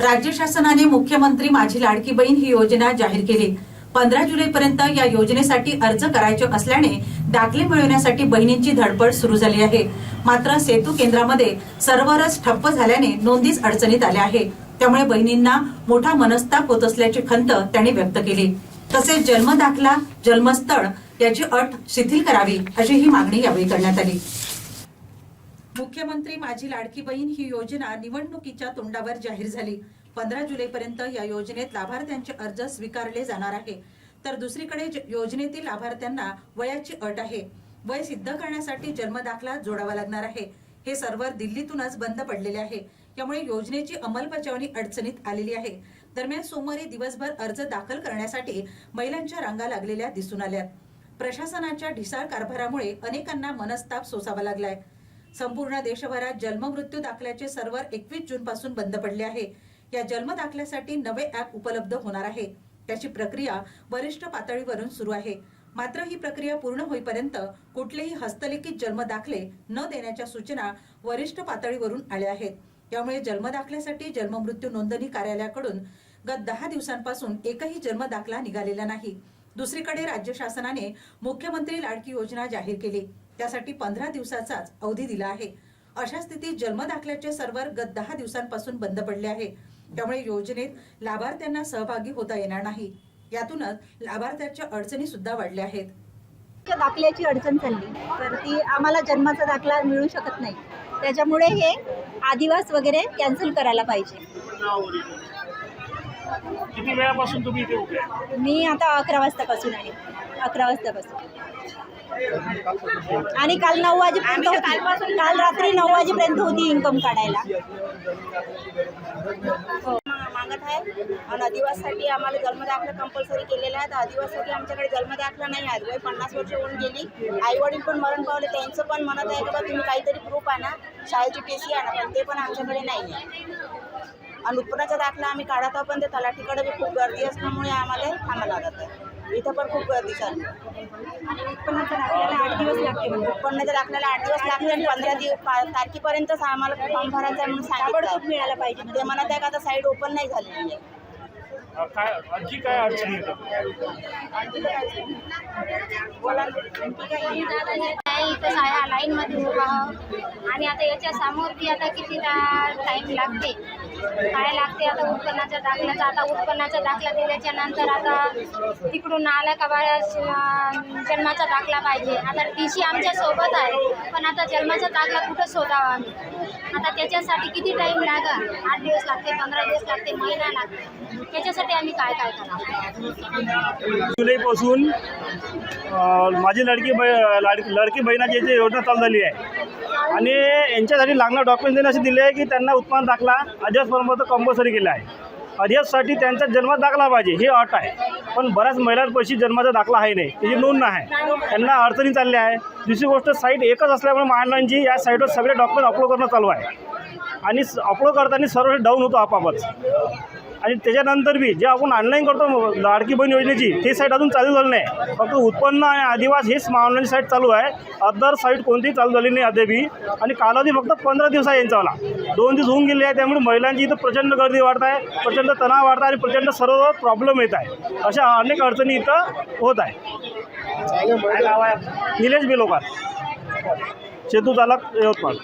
राज्य शासनाने मुख्यमंत्री माझी लाडकी बहीण ही योजना जाहीर केली. पंधरा जुलैपर्यंत या योजनेसाठी अर्ज करायचे असल्याने दाखले मिळवण्यासाठी बहिणींची धडपड सुरू झाली आहे. मात्र सेतू केंद्रामध्ये सर्वरच ठप्प झाल्याने नोंदीच अडचणीत आल्या आहे. त्यामुळे बहिणींना मोठा मनस्ताप होत असल्याची खंत त्यांनी व्यक्त केली. तसेच जन्म दाखला जन्मस्थळ याची अट शिथिल करावी अशी ही मागणी यावेळी करण्यात आली. मुख्यमंत्री माझी लाडकी बहीण ही योजना निवडणुकीच्या तोंडावर जाहीर झाली. पंधरा जुलैपर्यंत या योजनेत लाभार्थ्यांचे अर्ज स्वीकारले जाणार आहे. तर दुसरीकडे योजनेतील लाभार्थ्यांना वयाची अट आहे. वय सिद्ध करण्यासाठी जन्मदाखला जोडावा लागणार आहे. हे सर्व्हर दिल्लीतूनच बंद पडलेले आहे. त्यामुळे योजनेची अंमलबजावणी अडचणीत आलेली आहे. दरम्यान सोमवारी दिवसभर अर्ज दाखल करण्यासाठी महिलांच्या रांगा लागलेल्या दिसून आल्या. प्रशासनाच्या ढिसाळ कारभारामुळे अनेकांना मनस्ताप सोसावा लागलाय. संपूर्ण देशभरात जन्ममृत्यू दाखल्याचे सर्व्हर एकवीस जून पासून बंद पडले आहे. या जन्म दाखल्यासाठी नवे ॲप उपलब्ध होणार आहे. त्याची प्रक्रिया वरिष्ठ पातळीवरून सुरू आहे. मात्र ही प्रक्रिया पूर्ण होईपर्यंत कुठलेही हस्तलिखित जन्म दाखले न देण्याच्या सूचना वरिष्ठ पातळीवरून आल्या आहेत. त्यामुळे जन्म दाखल्यासाठी जन्ममृत्यू नोंदणी कार्यालयाकडून गत दहा दिवसांपासून एकही जन्म दाखला निघालेला नाही. दुसरीकडे राज्य शासनाने मुख्यमंत्री लाडकी योजना जाहीर केली. त्यासाठी पंधरा दिवसाचाच अवधी दिला आहे. अशा स्थितीत जन्मदाखल्याचे सर्व्हर गत दहा दिवसांपासून बंद पडले आहे. त्यामुळे योजनेत लाभार्थ्यांना सहभागी होता येणार नाही. यातूनच लाभार्थ्यांच्या अडचणी सुद्धा वाढल्या आहेत. दाखल्याची अडचण चालली तर ती आम्हाला जन्माचा दाखला मिळू शकत नाही. त्याच्यामुळे हे आदिवास वगैरे कॅन्सल करायला पाहिजे. किती वेळापासून तुम्ही इथे उभे आहे? मी आता अकरा वाजतापासून आहे. अकरा वाजतापासून. आणि काल नऊ वाजेपर्यंत होती. काल रात्री नऊ वाजेपर्यंत होती इन्कम काढायला. मागत आहे. आणि आदिवाससाठी आम्हाला जन्मदाखला कंपल्सरी केलेला आहे. तर आदिवाससाठी आमच्याकडे जन्मदाखला नाही आहे. वय पन्नास वर्ष होऊन गेली. आई वडील पण मरण पावले. त्यांचं पण म्हणत आहे की बा तुम्ही काहीतरी प्रूफ आणा. शाळेची टी सी आणा. पण ते पण आमच्याकडे नाही आहे आणि उत्पन्नाचा दाखला आम्ही काढत आहोत पण ते तलाठीकडे बी खूप गर्दी असल्यामुळे आम्हाला थांबा लागत आहे. इथं पण खूप गर्दी चालली आहे. आणि उत्पन्नाचा दाखल्याला आठ दिवस लागते म्हणजे? उत्पन्नाच्या दाखल्याला आठ दिवस लागले आणि पंधरा दिवस तारखेपर्यंतच आम्हाला फॉर्म भरायचा आहे म्हणून सांगितलं. मिळायला पाहिजे ते म्हणत आहे का आता साईड ओपन नाही आहे अ, काय आणखी काय अडचणी येतात आहे इथं साया लाईनमध्ये उभा आणि आता याच्या समोर बी आता किती टाईम लागते. काय लागते आता उत्पन्नाच्या दाखल्याचा? आता उत्पन्नाचा दाखला दिल्याच्या नंतर आता तिकडून आला का बाळा जन्माचा दाखला पाहिजे. आता टी सी आमच्यासोबत आहे पण आता जन्माचा दाखला कुठं शोधावा आम्ही? आता त्याच्यासाठी किती टाईम लागा आठ दिवस लागते पंधरा दिवस लागते महिना लागते. त्याच्यासाठी आम्ही काय काय करावं? जुलैपासून माझी लडकी बै लाड लडकी बहिणाची जी योजना चालू झाली आहे. आणि यांच्यासाठी लागणार डॉक्युमेंट असे दिले आहे की त्यांना उत्पन्न दाखला अध्यासपर्यंत कंपल्सरी केला आहे. अध्याससाठी त्यांचा जन्म दाखला पाहिजे ही अट आहे. पण बऱ्याच महिलांपाशी जन्माचा दाखला आहे नाही त्याची नोंद नाही. त्यांना अडचणी चालल्या आहे दुसरी गोष्ट साईट एकच असल्यामुळे महिलांची या साईटवर सगळे डॉक्युमेंट अपलोड करणं चालू आहे. आणि अपलोड करताना सर्व डाऊन होतो आपापच. आणि त्याच्यानंतर बी जे आपण ऑनलाईन करतो लाडकी बहीण योजनेची ते साईट अजून चालू झाली नाही. फक्त उत्पन्न आणि आदिवास हेच ऑनलाईन साईट चालू आहे. अदर साईट कोणतीही चालू झाली नाही अद्यापही आणि कालावधी फक्त पंधरा दिवस आहे यांचावाला दोन दिवस होऊन गेले आहे त्यामुळे महिलांची इथं प्रचंड गर्दी वाढत आहे प्रचंड तणाव वाढत आहे आणि प्रचंड सर्व प्रॉब्लेम येत आहे. अशा अनेक अडचणी इथं होत आहे. निलेश बेलोकार. सेतू चालक यवतमाळ.